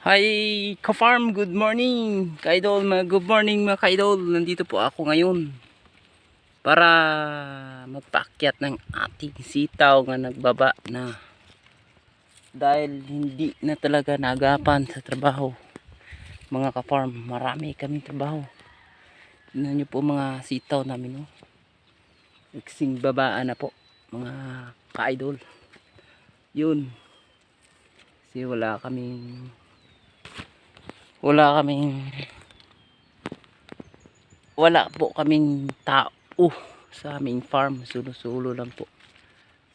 Hi, ka-farm, good morning. Kaidol, good morning mga kaidol. Nandito po ako ngayon para magpaakyat ng ating sitaw nga nagbaba na dahil hindi na talaga nagapan sa trabaho. Mga ka-farm, marami kaming trabaho. Tingnan nyo po mga sitaw namin. Oh. Nagsing babaan na po mga ka-idol. Yun. Kasi wala kaming wala kaming wala po kaming tao sa aming farm. Sulo-sulo lang po.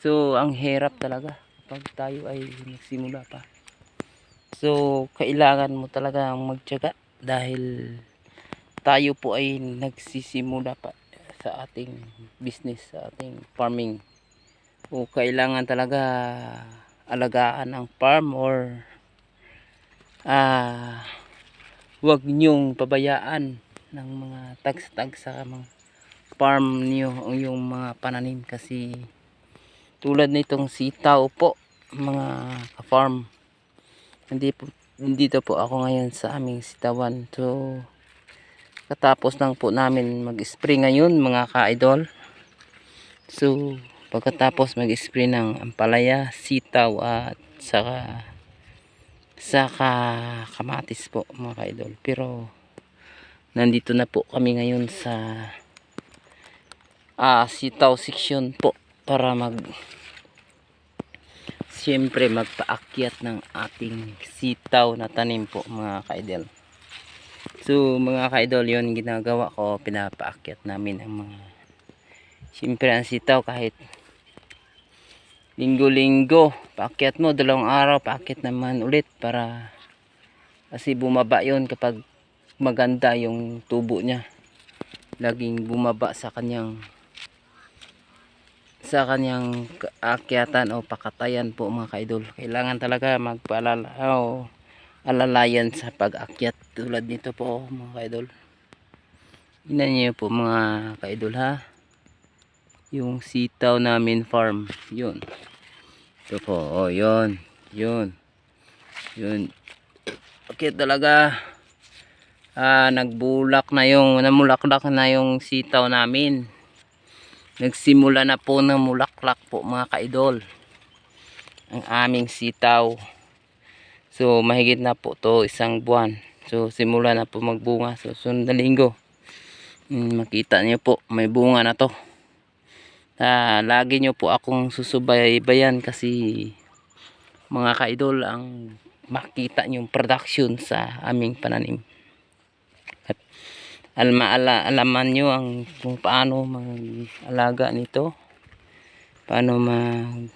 So ang hirap talaga pag tayo ay nagsimula pa. So kailangan mo talaga magtiyaga dahil tayo po ay nagsisimula pa sa ating business sa ating farming. O kailangan talaga alagaan ang farm or ah huwag nyong pabayaan ng mga tags-tag sa mga farm niyo o yung mga pananim kasi tulad nitong sitaw po mga ka-farm. Hindi po dito po ako ngayon sa aming sitawan. So katapos lang po namin mag-spray ngayon mga ka-idol. So pagkatapos mag-spray ng ampalaya, sitaw at saka saka kamatis po mga kaidol. Pero nandito na po kami ngayon sa ah, sitaw section po para mag siyempre magpaakyat ng ating sitaw na tanim po mga kaidol. So mga kaidol yon ginagawa ko. Pinapaakyat namin ang mga siyempre ang sitaw kahit linggo-linggo. Paakyat mo dalawang araw paakyat naman ulit para kasi bumaba yon kapag maganda yung tubo niya. Laging bumaba sa kanyang sa kanyang akyatan o pakatayan po mga kaidol. Kailangan talaga magpaalala o alalayan sa pag-akyat tulad nito po mga kaidol. Tingnan niyo po mga kaidol ha yung sitaw namin farm. Yun. Ito po. Oh yun. Yun. Yun. Okay talaga ah, nagbulak na yung namulaklak na yung sitaw namin. Nagsimula na po ng mulaklak po mga kaidol ang aming sitaw. So mahigit na po to isang buwan. So simula na po magbunga. So sunod linggo. Hmm, makita niyo po may bunga na to ah, lagi nyo po akong susubaybayan kasi mga kaidol ang makita yung production sa aming pananim. At alma ala, alaman nyo ang kung paano mag-alaga nito paano mag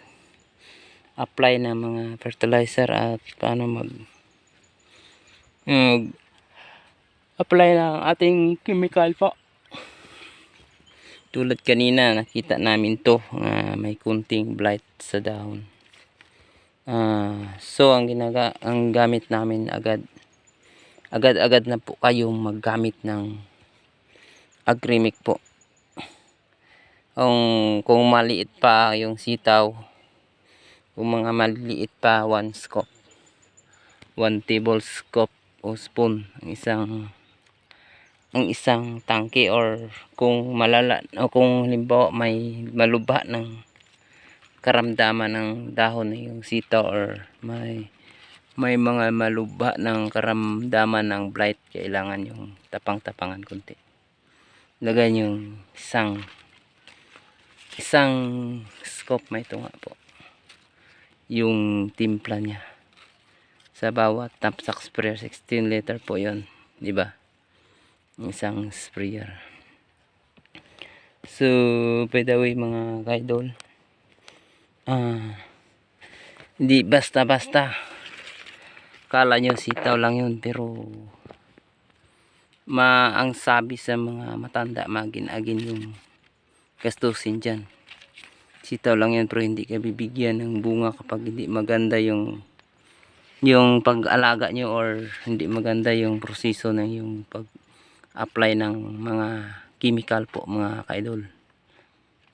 apply ng mga fertilizer at paano mag mag apply ng ating chemical po tulad kanina nakita namin to uh, may kunting blight sa dahon. Uh, so ang ginaga ang gamit namin agad agad-agad na po kayong maggamit ng agrimic po. Kung, kung maliit pa yung sitaw kung mga maliit pa one scoop one table scoop o spoon ang isang ang isang tangke or kung malala o kung halimbawa may malubha ng karamdaman ng dahon yung sitaw or may may mga malubha ng karamdaman ng blight kailangan yung tapang-tapangan konti. Lagay yung isang isang scoop may ito nga po. Yung timpla niya. Sa bawat tapsak sprayer 16 liter po yon di ba isang sprayer. So by the way mga kaidol ah hindi basta basta kala nyo sitaw lang yun pero ma ang sabi sa mga matanda magin-agin yung gastusin dyan. Sitaw lang yan pero hindi ka bibigyan ng bunga kapag hindi maganda yung yung pag-alaga nyo or hindi maganda yung proseso ng yung pag apply ng mga chemical po mga kaidol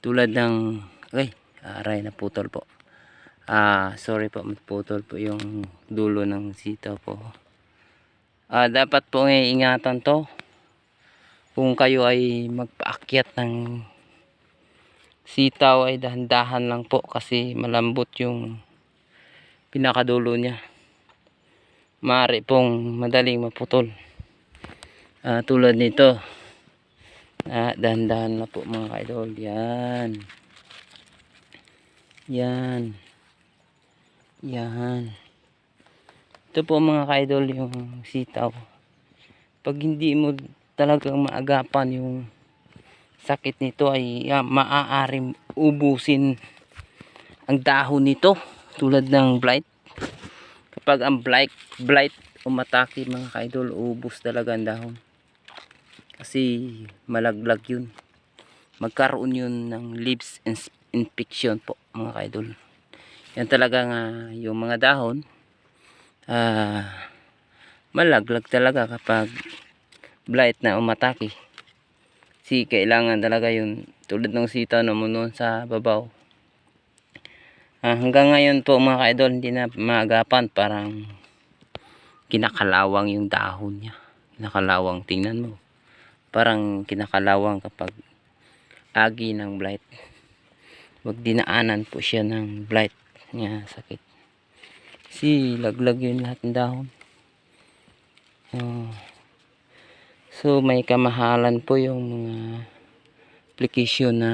tulad ng ay aray na putol po ah sorry po putol po yung dulo ng sitaw po Ah, dapat po ingatan to. Kung kayo ay magpaakyat ng sitaw ay dahan-dahan lang po kasi malambot yung pinakadulo niya. Mari pong madaling maputol. Ah, tulad nito. Ah, dahan-dahan na po mga idol. Yan. Yan. Yan. Ito po mga ka-idol yung sitaw. Pag hindi mo talagang maagapan yung sakit nito ay ah, maaaring ubusin ang dahon nito tulad ng blight. Kapag ang blight, blight umatake mga ka-idol, ubus talaga ang dahon. Kasi malaglag yun. Magkaroon yun ng leaves infection po mga ka-idol. Yan talaga nga yung mga dahon ah malaglag talaga kapag blight na umatake. Si kailangan talaga yung tulad ng sitaw na munon sa babaw. Ah, hanggang ngayon po mga ka-idol hindi na maagapan parang kinakalawang yung dahon niya. Kinakalawang tingnan mo. Parang kinakalawang kapag agi ng blight. Wag dinaanan po siya ng blight niya sakit. Kasi laglag yun lahat ng dahon. Oh. So may kamahalan po yung mga application na